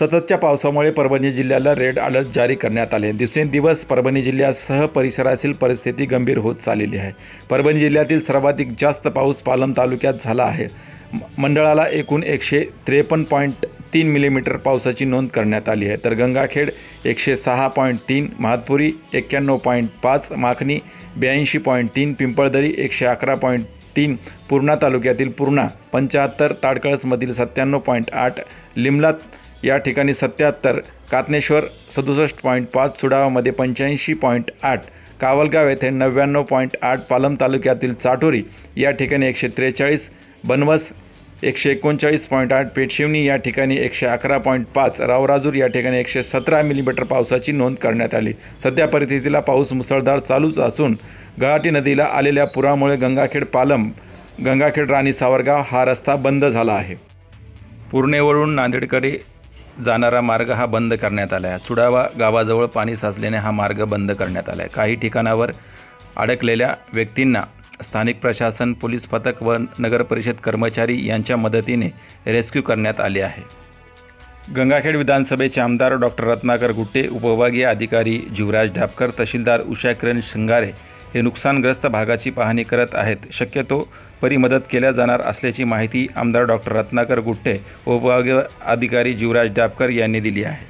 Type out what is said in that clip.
सततच्या पावसामुळे परभणी जिल्ह्याला रेड अलर्ट जारी करण्यात आले. दिवसेंदिवस परभणी जिल्ह्यासह परिसरातील परिस्थिती गंभीर होत चाललेली आहे. परभणी जिल्ह्यातील सर्वाधिक जास्त पाऊस पालम तालुक्यात झाला आहे. मंडळाला एकूण एकशे त्रेपन्न पॉईंट तीन मिलीमीटर पावसाची नोंद करण्यात आली आहे. तर गंगाखेड एकशे सहा पॉईंट तीन महातपुरी एक्क्याण्णव पॉईंट पाच माखणी ब्याऐंशी पॉईंट तीन पिंपळदरी एकशे अकरा पॉईंट तीन पूर्णा तालुक्यातील पूर्णा पंच्याहत्तर ताडकळसमधील सत्त्याण्णव पॉईंट आठ लिमला या ठिकाणी सत्याहत्तर कातनेश्वर सदुसष्ट पॉईंट पाच सुडावामध्ये पंच्याऐंशी पॉईंट आठ कावलगाव येथे नव्याण्णव पॉईंट आठ पालम तालुक्यातील चाटोरी या ठिकाणी एकशे त्रेचाळीस बनवस एकशे एकोणचाळीस पॉईंट आठ पेटशिवणी या ठिकाणी एकशे अकरा पॉईंट पाच रावराजूर या ठिकाणी एकशे सतरा मिलीमीटर पावसाची नोंद करण्यात आली. सध्या परिस्थितीला पाऊस मुसळधार चालूच असून गळाटी नदीला आलेल्या पुरामुळे गंगाखेड पालम गंगाखेड राणी सावरगाव हा रस्ता बंद झाला आहे. पूर्णेवरून नांदेडकडे जाणारा मार्ग हा बंद करण्यात आला आहे चुडावा गावाजवळ पाणी साचल्याने हा मार्ग बंद करण्यात आला आहे काही ठिकाणावर अडकलेल्या व्यक्तींना स्थानिक प्रशासन पोलीस पथक व नगरपरिषद कर्मचारी यांच्या मदतीने रेस्क्यू करण्यात आले आहे. गंगाखेड विधानसभेचे आमदार डॉक्टर रत्नाकर गुट्टे उपविभागीय अधिकारी जीवराज ढापकर तहसीलदार उषा किरण शिंगारे हे नुकसानग्रस्त भागाची पाहणी करत आहेत. शक्यतो परी मदत केल्या जाणार असल्याची माहिती आमदार डॉक्टर रत्नाकर गुट्टे उपविभागीय अधिकारी जीवराज डापकर यांनी दिली आहे.